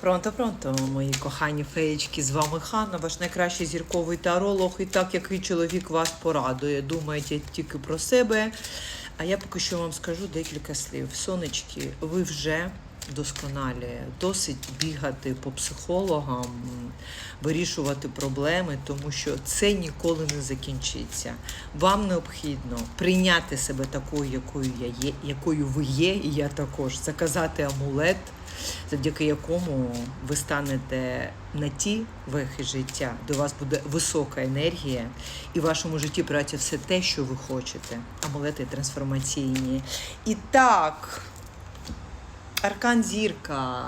Пронто, пронто, мої кохані феєчки, з вами Ханна, ваш найкращий зірковий таролог. І так, який чоловік вас порадує, думаєте тільки про себе. А я поки що вам скажу декілька слів. Сонечки, ви вже досконалі, досить бігати по психологам, вирішувати проблеми, тому що це ніколи не закінчиться. Вам необхідно прийняти себе такою, якою я є, якою ви є, і я також заказати амулет, завдяки якому ви станете на ті вехи життя, у вас буде висока енергія, і в вашому житті працює все те, що ви хочете. Амулети трансформаційні. І так. Аркан зірка.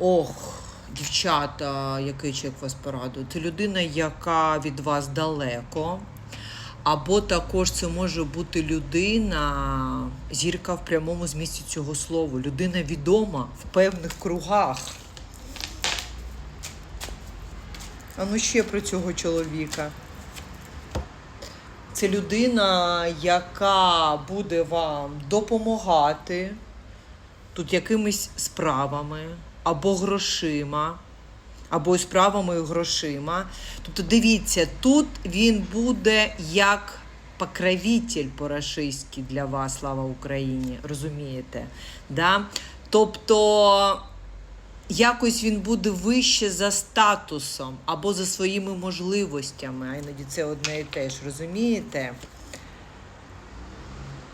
Ох, дівчата, який чек вас порадує. Це людина, яка від вас далеко. Або також це може бути людина, зірка в прямому змісті цього слова. Людина відома в певних кругах. А ну ще про цього чоловіка. Це людина, яка буде вам допомагати тут якимись справами або грошима, або справами і грошима. Тобто, дивіться, тут він буде як покровитель по-рашистськи для вас, слава Україні, розумієте? Да? Тобто. Якось він буде вище за статусом або за своїми можливостями, а іноді це одне і те ж, розумієте?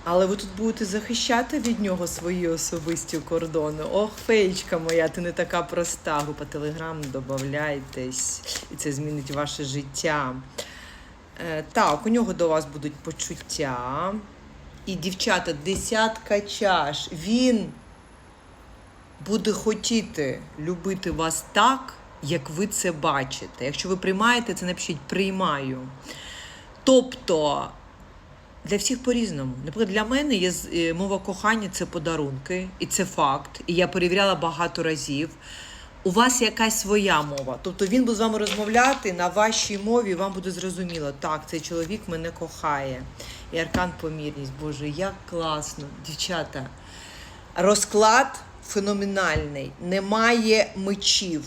Але ви тут будете захищати від нього свої особисті кордони. Ох, феєчка моя, ти не така проста. Група Телеграм, додавайтесь, і це змінить ваше життя. Е, так, у нього до вас будуть почуття. І, дівчата, десятка чаш. Він буде хотіти любити вас так, як ви це бачите. Якщо ви приймаєте, це напишіть приймаю. Тобто. Для всіх по-різному. Наприклад, для мене є е, мова кохання це подарунки, і це факт. І я перевіряла багато разів. У вас якась своя мова. Тобто він буде з вами розмовляти на вашій мові, вам буде зрозуміло, так, цей чоловік мене кохає. І аркан помірність. Боже, як класно, дівчата. Розклад феноменальний. Немає мечів.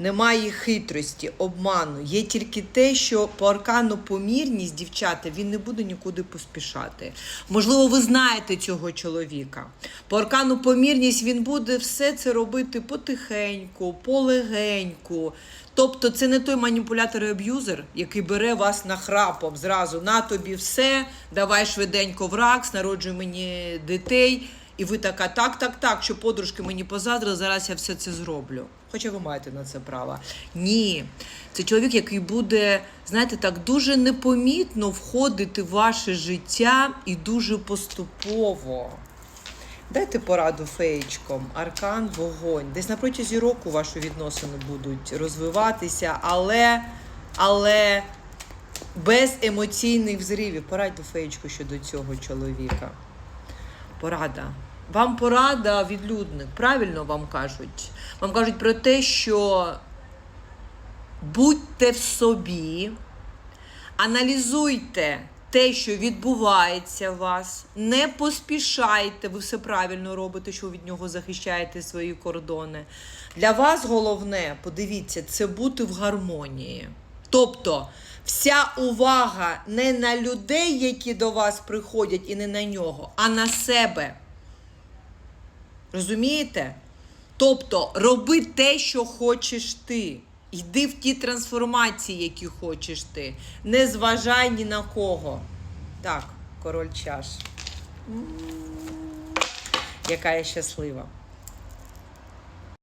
Немає хитрості, обману. Є тільки те, що по аркану помірність, дівчата, він не буде нікуди поспішати. Можливо, ви знаєте цього чоловіка. По аркану помірність він буде все це робити потихеньку, полегеньку. Тобто це не той маніпулятор і аб'юзер, який бере вас нахрапом зразу на тобі все, давай швиденько в ракс, народжуй мені дітей. І ви така, так, так, так, що подружки мені позадрили, зараз я все це зроблю. Хоча ви маєте на це право. Ні. Це чоловік, який буде, знаєте, так дуже непомітно входити в ваше життя і дуже поступово. Дайте пораду феєчкам, аркан, вогонь. Десь на протязі року ваші відносини будуть розвиватися, але, але без емоційних взривів. Порадьте феєчку щодо цього чоловіка. Порада. Вам порада відлюдник. Правильно вам кажуть. Вам кажуть про те, що будьте в собі, аналізуйте те, що відбувається у вас, не поспішайте, ви все правильно робите, що від нього захищаєте свої кордони. Для вас головне, подивіться, це бути в гармонії. Тобто, вся увага не на людей, які до вас приходять, і не на нього, а на себе. Розумієте? Тобто, роби те, що хочеш ти. Йди в ті трансформації, які хочеш ти. Не зважай ні на кого. Так, король чаш. Яка я щаслива.